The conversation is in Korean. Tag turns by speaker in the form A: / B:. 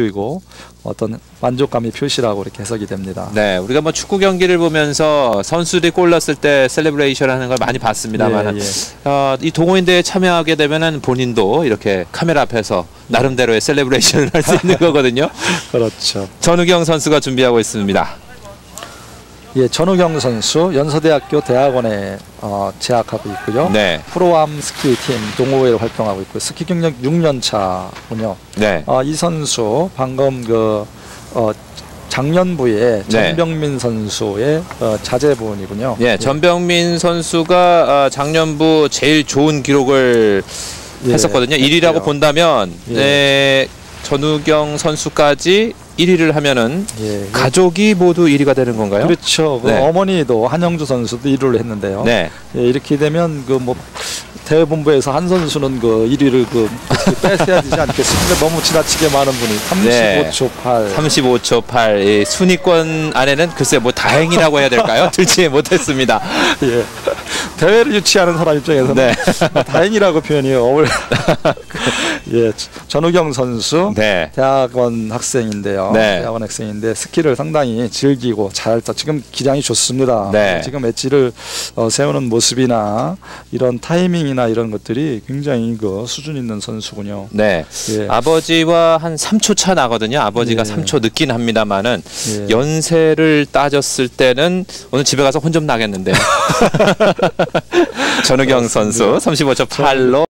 A: 이고 어떤 만족감의 표시라고 이렇게 해석이 됩니다.
B: 네, 우리가 뭐 축구 경기를 보면서 선수들이 골 넣었을 때 셀레브레이션 하는 걸 많이 봤습니다만
A: 예, 예.
B: 어, 이 동호인대회에 참여하게 되면은 본인도 이렇게 카메라 앞에서 나름대로의 셀레브레이션을 할 수 있는 거거든요.
A: 그렇죠.
B: 전우경 선수가 준비하고 있습니다.
A: 예, 전우경 선수 연서대학교 대학원에 어, 재학하고 있고요.
B: 네,
A: 프로암 스키 팀 동호회로 활동하고 있고 스키 경력 6년 차군요.
B: 네,
A: 어, 이 선수 방금 그 어, 작년부에
B: 네.
A: 전병민 선수의 어, 자제분이군요.
B: 예, 전병민 선수가 어, 작년부 제일 좋은 기록을
A: 예,
B: 했었거든요. 1위라고
A: 했고요.
B: 본다면
A: 예.
B: 네, 전우경 선수까지 1위를 하면은
A: 예,
B: 가족이 모두 1위가 되는 건가요?
A: 그렇죠. 그
B: 네.
A: 어머니도 한영주 선수도 1위를 했는데요.
B: 네.
A: 예, 이렇게 되면 그 뭐 대회본부에서 한 선수는 그 1위를 그 뺏어야 되지 않겠습니까? 너무 지나치게 많은 분이
B: 네.
A: 35초 8.
B: 35초 8. 이 순위권 안에는 글쎄 뭐 다행이라고 해야 될까요? 들지 못했습니다.
A: 예. 대회를 유치하는 사람 입장에서는
B: 네.
A: 다행이라고 표현이 어울. 예, 전우경 선수
B: 네.
A: 대학원 학생인데요.
B: 네.
A: 대학원 학생인데 스키를 상당히 즐기고 잘 타- 지금 기량이 좋습니다.
B: 네.
A: 지금 엣지를 어, 세우는 모습이나 이런 타이밍이나 이런 것들이 굉장히 그 수준 있는 선수군요.
B: 네.
A: 예.
B: 아버지와 한 3초 차 나거든요. 아버지가
A: 예.
B: 3초 늦긴 합니다만은
A: 예.
B: 연세를 따졌을 때는 오늘 집에 가서 혼 좀 나겠는데요. 전우경 선수 35초 8로